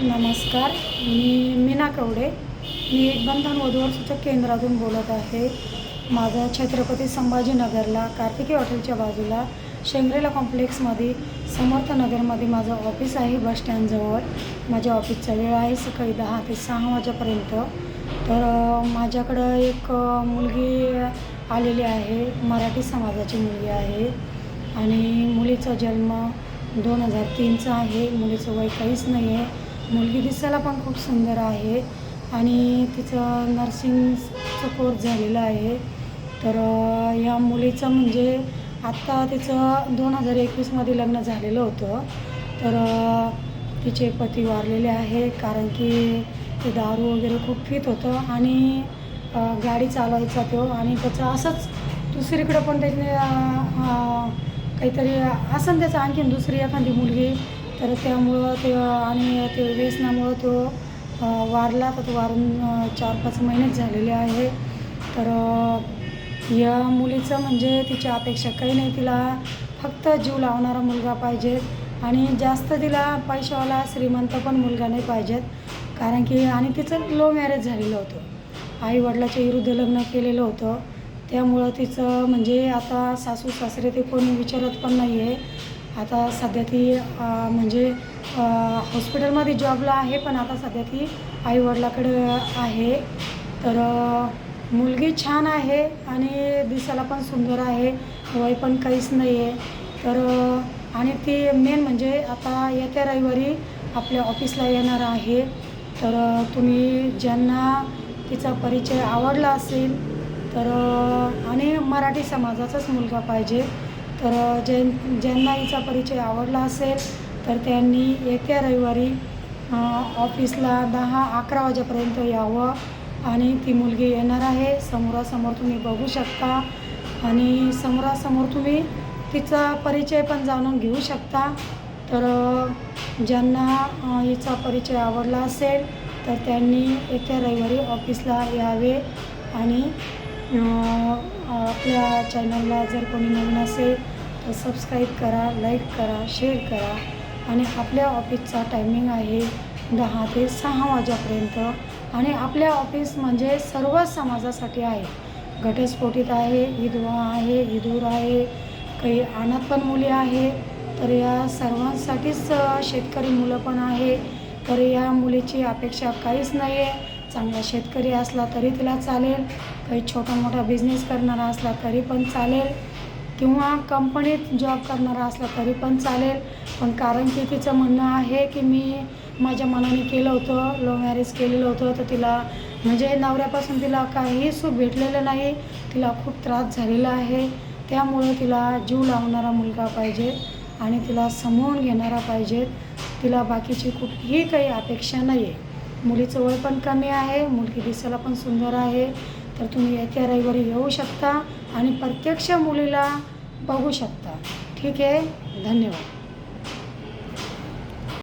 नमस्कार. मी मीना कवडे. मी एक बंधन वधूवर सूचक केंद्रातून बोलत आहे. माझा छत्रपती संभाजीनगरला कार्तिकी हॉटेलच्या बाजूला शेंगरेला कॉम्प्लेक्समध्ये समर्थनगरमध्ये माझं ऑफिस आहे बस स्टँडजवळ. माझ्या ऑफिसचा वेळ आहे सकाळी दहा ते सहा वाजेपर्यंत. तर माझ्याकडं एक मुलगी आलेली आहे. मराठी समाजाची मुलगी आहे. आणि मुलीचा जन्म दोन हजार तीनचा आहे. मुलीचं वय काहीच नाही आहे मुलगी दिसायला पण खूप सुंदर आहे आणि तिचं नर्सिंगचं कोर्स झालेलं आहे. तर या मुलीचं म्हणजे आत्ता तिचं दोन हजार एकवीसमध्ये लग्न झालेलं होतं. तर तिचे पती वारलेले आहे कारण की ते दारू वगैरे खूप फित होतं आणि गाडी चालवायचा तो आणि त्याचं असंच दुसरीकडं पण त्याने काहीतरी असं त्याचं आणखीन दुसरी एखादी मुलगी तर त्यामुळं ते आणि ते व्यसनामुळं तो वारला. तर तो वारून चार पाच महिनेच झालेले आहे. तर या मुलीचं म्हणजे तिच्या अपेक्षा काही नाही. तिला फक्त जीव लावणारा मुलगा पाहिजे. आणि जास्त तिला पैशावाला श्रीमंत पण मुलगा नाही पाहिजेत. कारण की आणि तिचं लो मॅरेज झालेलं होतं. आई वडिलाच्या विरुद्ध लग्न केलेलं होतं. त्यामुळं तिचं म्हणजे आता सासू सासरे ते कोणी विचारत पण नाही आहे आता सध्या ती म्हणजे हॉस्पिटलमध्ये जॉबला आहे पण आता सध्या ती आईवडिलाकडे आहे. तर मुलगी छान आहे आणि दिसायला पण सुंदर आहे. वय पण काहीच नाही आहे तर आणि ती मेन म्हणजे आता येत्या रविवारी आपल्या ऑफिसला येणार आहे. तर तुम्ही ज्यांना तिचा परिचय आवडला असेल तर आणि मराठी समाजाचाच मुलगा पाहिजे. तर अ, ज्यां ज्यांना हिचा परिचय आवडला असेल तर त्यांनी येत्या रविवारी ऑफिसला दहा अकरा वाजेपर्यंत यावं आणि ती मुलगी येणार आहे. समोरासमोर तुम्ही बघू शकता आणि समोरासमोर तुम्ही तिचा परिचय पण जाणून घेऊ शकता. तर ज्यांना हिचा परिचय आवडला असेल तर त्यांनी येत्या रविवारी ऑफिसला यावे आणि आपल्या चॅनलला जर कोणी नवीन असेल तर सबस्क्राईब करा लाईक करा शेअर करा. आणि आपल्या ऑफिसचा टायमिंग आहे दहा ते सहा वाजेपर्यंत. आणि आपल्या ऑफिस म्हणजे सर्व समाजासाठी आहे. घटस्फोटीत आहे विधवा आहे विधूर आहे काही अनाथ पण मुली आहे तर या सर्वांसाठीच शेतकरी मुलं पण आहे. तर या मुलीची अपेक्षा काहीच नाही आहे चांगला शेतकरी असला तरी तिला चालेल. काही छोटा मोठा बिझनेस करणारा असला तरी पण चालेल. किंवा कंपनीत जॉब करणारा असला तरी पण चालेल. पण कारण की तिचं म्हणणं आहे की मी माझ्या मनाने केलं होतं लव्ह मॅरेज केलेलं होतं तर तिला म्हणजे नवऱ्यापासून तिला काहीही सुख भेटलेलं नाही. तिला खूप त्रास झालेला आहे. त्यामुळं तिला जीव लावणारा मुलगा पाहिजे आणि तिला समवून घेणारा पाहिजे. तिला बाकीची कुठलीही काही अपेक्षा नाही आहे मुलीचं वय पण कमी आहे मुलगी दिसायला पण सुंदर आहे. तर तुम्ही येत्या रविवारी येऊ शकता आणि प्रत्यक्ष मुलीला बघू शकता. ठीक आहे? धन्यवाद.